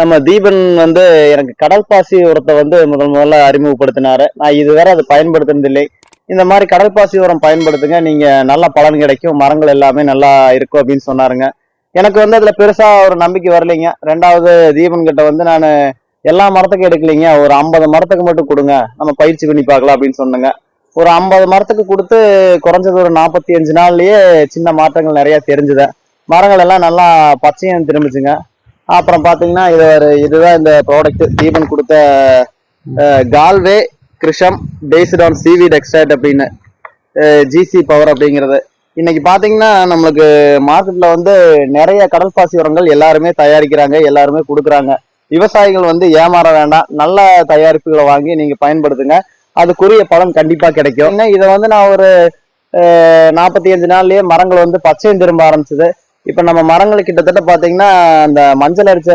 நம்ம தீபன் வந்து எனக்கு கடல் பாசி உரத்தை வந்து முதல் முதல்ல அறிமுகப்படுத்தினாரு. நான் இதுவரை அதை பயன்படுத்தினதில்லை. இந்த மாதிரி கடல் பாசி உரம் பயன்படுத்துங்க. நீங்க நல்ல பலன் கிடைக்கும். மரங்கள் எல்லாமே நல்லா இருக்கும் அப்படின்னு சொன்னாருங்க. எனக்கு வந்து அதுல பெருசா ஒரு நம்பிக்கை வரலைங்க. ரெண்டாவது தீபன் கிட்ட வந்து நான் எல்லா மரத்துக்கும் எடுக்கலைங்க. ஒரு ஐம்பது மரத்துக்கு மட்டும் கொடுங்க. நம்ம பயிற்சி பண்ணி பார்க்கலாம் அப்படின்னு சொன்னேங்க. ஒரு ஐம்பது மரத்துக்கு கொடுத்து குறைஞ்சது ஒரு நாற்பத்தி அஞ்சு நாள்லயே சின்ன மாற்றங்கள் நிறைய தெரிஞ்சுது. மரங்கள் எல்லாம் நல்லா பச்சையும் திரும்பிச்சுங்க அப்புறம் பாத்தீங்கன்னா இது ஒரு இதுதான் இந்த ப்ராடக்ட் தீபன் கொடுத்த கால்வே கிருஷம் பேஸ்ட் ஆன் சிவி டெக்ஸ்டைட் அப்படின்னு ஜிசி பவர் அப்படிங்கிறது. இன்னைக்கு பாத்தீங்கன்னா நம்மளுக்கு மார்க்கெட்ல வந்து நிறைய கடல் பாசி உரங்கள் எல்லாருமே தயாரிக்கிறாங்க எல்லாருமே கொடுக்குறாங்க. விவசாயிகள் வந்து ஏமாற வேண்டாம். நல்ல தயாரிப்புகளை வாங்கி நீங்க பயன்படுத்துங்க. அதுக்குரிய பலன் கண்டிப்பா கிடைக்கும். இதை வந்து நான் ஒரு நாற்பத்தி அஞ்சு நாள்லயே மரங்கள் வந்து பச்சையும் திரும்ப ஆரம்பிச்சது. இப்ப நம்ம மரங்கள் கிட்டத்தட்ட பாத்தீங்கன்னா அந்த மஞ்சள் அரிச்ச